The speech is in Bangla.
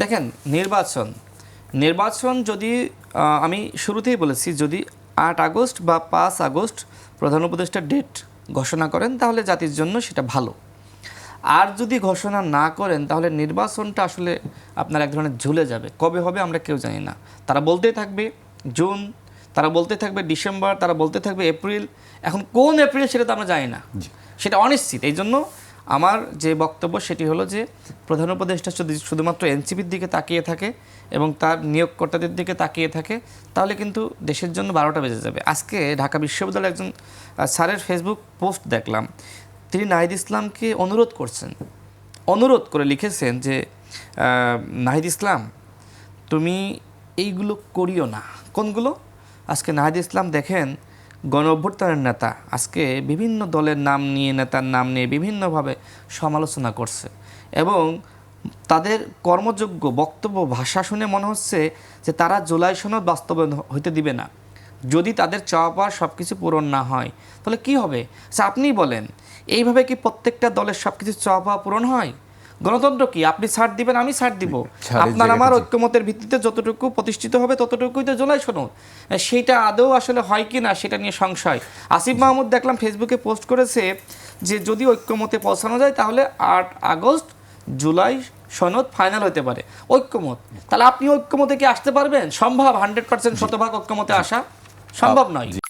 দেখেন নির্বাচন। নির্বাচন যদি আমি শুরুতেই বলেছি যদি আট আগস্ট বা পাঁচ আগস্ট প্রধান উপদেষ্টার ডেট ঘোষণা করেন তাহলে জাতির জন্য সেটা ভালো। আর যদি ঘোষণা না করেন তাহলে নির্বাচনটা আসলে আপনার এক ধরনের ঝুলে যাবে। কবে হবে আমরা কেউ জানি না। তারা বলতেই থাকবে জুন তারা বলতে থাকবে ডিসেম্বর তারা বলতে থাকবে এপ্রিল। এখন কোন এপ্রিল সেটা তো আমরা জানি না। সেটা অনিশ্চিত। এই জন্য আমার যে বক্তব্য সেটি হলো যে প্রধান উপদেষ্টা যদি শুধুমাত্র এনসিপির দিকে তাকিয়ে থাকে এবং তার নিয়োগকর্তাদের দিকে তাকিয়ে থাকে, তাহলে কিন্তু দেশের জন্য বারোটা বেজে যাবে। আজকে ঢাকা বিশ্ববিদ্যালয়ের একজন স্যারের ফেসবুক পোস্ট দেখলাম। তিনি নাহিদ ইসলামকে অনুরোধ করছেন। অনুরোধ করে লিখেছেন যে নাহিদ ইসলাম, তুমি এইগুলো করিও না। কোনগুলো? আজকে নাহিদ ইসলাম দেখেন গণ অভ্যুত্থানের নেতা। আজকে বিভিন্ন দলের নাম নিয়ে, নেতার নাম নিয়ে বিভিন্নভাবে সমালোচনা করছে। এবং তাদের কর্মযোগ্য বক্তব্য, ভাষা শুনে মনে হচ্ছে যে তারা জুলাই সনদ বাস্তবায়ন হইতে দিবে না। যদি তাদের চাওয়া পাওয়ার সব কিছু পূরণ না হয়, তাহলে কি হবে? আচ্ছা আপনিই বলেন, এইভাবে কি প্রত্যেকটা দলের সব কিছু চাওয়া পাওয়া পূরণ হয়? গণতন্ত্র কি? আপনি ছাড় দিবেন আমি ছাড় দিব। আপনার আমার? ঐক্যমতের ভিত্তিতে যতটুকু প্রতিষ্ঠিত হবে ততটুকুই তো জোলাই শোনো সেইটা আদৌ আসলে হয় কি না সেটা নিয়ে সংশয়। আসিফ মাহমুদ দেখলাম ফেসবুকে পোস্ট করেছে যে যদি ঐক্যমতে পৌঁছানো যায় তাহলে আট আগস্ট জুলাই সনদ ফাইনাল হতে পারে। ঐক্যমত। তাহলে আপনি ঐক্যমতে কি আসতে পারবেন? সম্ভব? হান্ড্রেড পার্সেন্ট শতভাগ ঐক্যমতে আসা সম্ভব নয়।